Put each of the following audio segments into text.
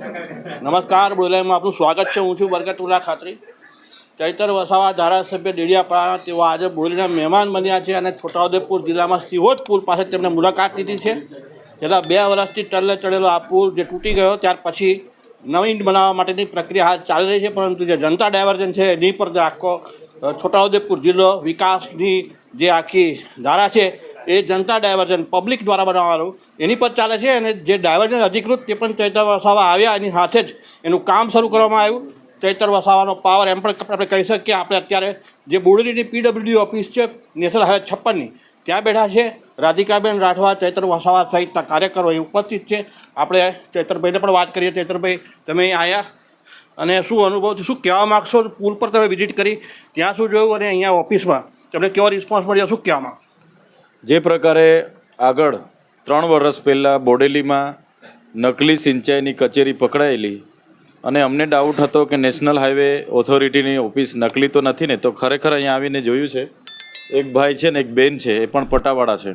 નમસ્કાર બોલાઈમાં આપનું સ્વાગત છે. હું છું બરકતુલ્લા ખાતરી. ચૈતર વસાવા ધારાસભ્ય ડેડિયાપાડાના તેઓ આજે બોરીના મહેમાન બન્યા છે અને છોટાઉદેપુર જિલ્લામાં સિહોદ પુલ પાસે તેમણે મુલાકાત લીધી છે. છેલ્લા બે વર્ષથી ટલ્લે ચડેલો આ પુલ જે તૂટી ગયો, ત્યાર પછી નવીન બનાવવા માટેની પ્રક્રિયા હાલ ચાલી રહી છે, પરંતુ જે જનતા ડાયવર્જન છે, એની પર આખો છોટાઉદેપુર જિલ્લો વિકાસની જે આખી ધારા છે એ જનતા ડાયવર્જન પબ્લિક દ્વારા બનાવવાનું. એની પર ચાલે છે અને જે ડાયવર્ઝન અધિકૃત તે પણ ચૈતર વસાવા આવ્યા એની સાથે જ એનું કામ શરૂ કરવામાં આવ્યું. ચૈતર વસાવાનો પાવર એમ પણ આપણે કહી શકીએ આપણે અત્યારે જે બોડેલીની પીડબ્લ્યુડી ઓફિસ છે નેશનલ હાઈવે છપ્પનની, ત્યાં બેઠા છે. રાધિકાબેન રાઠવા ચૈતર વસાવા સહિતના કાર્યકરો એ ઉપસ્થિત છે. આપણે ચૈતરભાઈને પણ વાત કરીએ. ચૈતરભાઈ, તમે આવ્યા અને શું અનુભવ શું કહેવા માગશો? પુલ પર તમે વિઝિટ કરી. ત્યાં શું જોયું અને અહીંયા ઓફિસમાં તમને કેવો રિસ્પોન્સ મળ્યો? શું કહેવા માંગો જે પ્રકારે આગળ ત્રણ વર્ષ પહેલાં બોડેલીમાં નકલી સિંચાઈની કચેરી પકડાયેલી અને અમને ડાઉટ હતો કે નેશનલ હાઈવે ઓથોરિટીની ઓફિસ નકલી તો નથી ને, તો ખરેખર અહીંયા આવીને જોયું છે, એક ભાઈ છે ને, એક બેન છે, એ પણ પટાવાળા છે.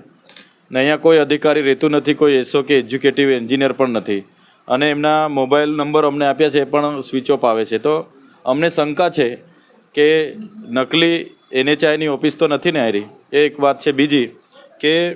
ને અહીંયા કોઈ અધિકારી રહેતું નથી, કોઈ એસો કે એજ્યુકેટિવ એન્જિનિયર પણ નથી. અને એમના મોબાઈલ નંબર અમને આપ્યા છે, એ પણ સ્વિચ ઓફ આવે છે. તો અમને શંકા છે કે નકલી એનએચઆઈની ઓફિસ તો નથી ને આરી એ એક વાત છે બીજી, કે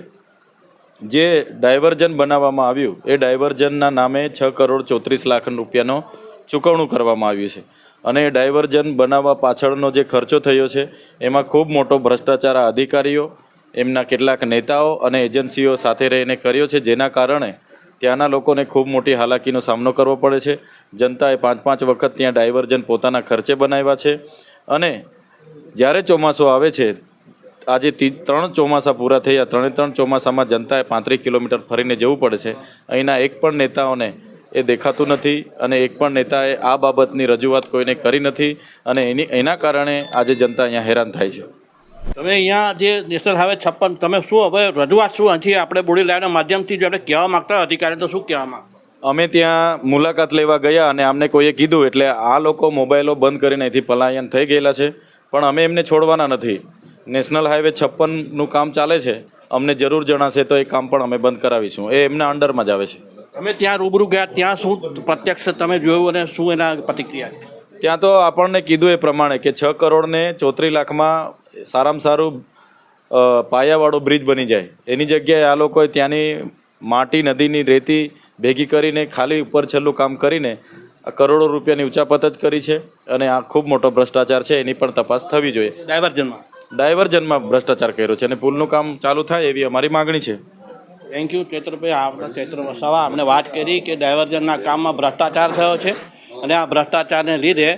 જે ડાયવર્જન બનાવવામાં આવ્યું, એ ડાયવર્જનના નામે છ કરોડ ચોત્રીસ લાખ રૂપિયાનો ચૂકવણું કરવામાં આવ્યું છે. અને એ ડાયવર્જન બનાવવા પાછળનો જે ખર્ચો થયો છે, એમાં ખૂબ મોટો ભ્રષ્ટાચાર અધિકારીઓ, એમના કેટલાક નેતાઓ અને એજન્સીઓ સાથે રહીને કર્યો છે, જેના કારણે ત્યાંના લોકોને ખૂબ મોટી હાલાકીનો સામનો કરવો પડે છે. જનતાએ પાંચ પાંચ વખત ત્યાં ડાયવર્જન પોતાના ખર્ચે બનાવ્યા છે. અને જ્યારે ચોમાસું આવે છે આજે ત્રણ ચોમાસા પૂરા થયા ત્રણે ત્રણ ચોમાસામાં જનતાએ પાંત્રીસ કિલોમીટર ફરીને જવું પડે છે. અહીંના એક પણ નેતાઓને એ દેખાતું નથી અને એક પણ નેતાએ આ બાબતની રજૂઆત કોઈને કરી નથી અને એની એના કારણે આજે જનતા અહીંયા હેરાન થાય છે. તમે અહીંયા જે નેશનલ હાઈવે છપ્પન તમે શું હવે રજૂઆત શું? અહીંથી આપણે બોડી લાઈનના માધ્યમથી જો આપણે કહેવા માગતા અધિકારી તો શું કહેવા માગ અમે ત્યાં મુલાકાત લેવા ગયા અને અમને કોઈએ કીધું એટલે આ લોકો મોબાઈલો બંધ કરીને અહીંથી પલાયન થઈ ગયેલા છે. પણ અમે એમને છોડવાના નથી. નેશનલ હાઈવે છપ્પનનું કામ ચાલે છે. અમને જરૂર જણાશે તો એ કામ પણ અમે બંધ કરાવીશું. એ એમના અંડરમાં જ આવે છે. અમે ત્યાં રૂબરૂ ગયા ત્યાં શું પ્રત્યક્ષ તમે જોયું અને શું એના પ્રતિક્રિયા? ત્યાં તો આપણને કીધું એ પ્રમાણે કે છ કરોડને ચોત્રીસ લાખમાં સારામાં સારું પાયાવાળો બ્રિજ બની જાય. એની જગ્યાએ આ લોકોએ ત્યાંની માટી નદીની રેતી ભેગી કરીને ખાલી ઉપર છેલ્લું કામ કરીને કરોડો રૂપિયાની ઉચાપત જ કરી છે અને આ ખૂબ મોટો ભ્રષ્ટાચાર છે એની પણ તપાસ થવી જોઈએ. ડાયવર્જનમાં ડાયવર્જનમાં ભ્રષ્ટાચાર કર્યો છે અને પુલનું કામ ચાલુ થાય એવી અમારી માગણી છે. થેન્ક યુ ચૈત્રભાઈ. આપણા ચૈત્ર વસાવા અમને વાત કરી કે ડાયવર્જનના કામમાં ભ્રષ્ટાચાર થયો છે અને આ ભ્રષ્ટાચારને લીધે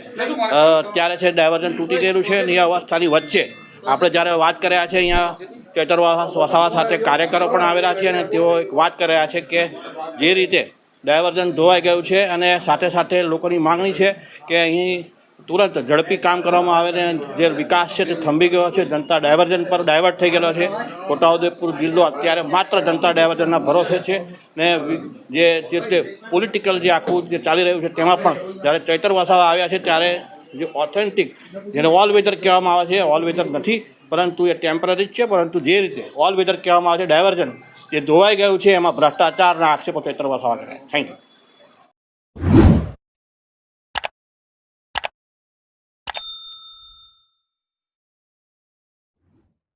ત્યારે છે ડાયવર્જન તૂટી ગયેલું છે અને એ અવસ્થાની વચ્ચે આપણે જ્યારે વાત કર્યા છે અહીંયા ચૈતર વસાવા સાથે કાર્યકરો પણ આવેલા છે અને તેઓ એક વાત કર્યા છે કે જે રીતે ડાયવર્જન ધોવાઈ ગયું છે અને સાથે સાથે લોકોની માંગણી છે કે અહીં તુરંત ઝડપી કામ કરવામાં આવે ને જે વિકાસ છે તે થંભી ગયો છે. જનતા ડાયવર્જન પર ડાયવર્ટ થઈ ગયેલો છે. છોટાઉદેપુર જિલ્લો અત્યારે માત્ર જનતા ડાયવર્જનના ભરોસે છે ને જે તે પોલિટિકલ જે આખું જે ચાલી રહ્યું છે તેમાં પણ જ્યારે ચૈતર વસાવા આવ્યા છે ત્યારે જે ઓથેન્ટિક જેને ઓલ વેધર કહેવામાં આવે છે ઓલ વેધર નથી. પરંતુ એ ટેમ્પરરી છે. પરંતુ જે રીતે ઓલ વેધર કહેવામાં આવે છે, ડાયવર્જન જે ધોવાઈ ગયું છે એમાં ભ્રષ્ટાચારના આક્ષેપો ચૈતર થવા કરે થેન્ક યુ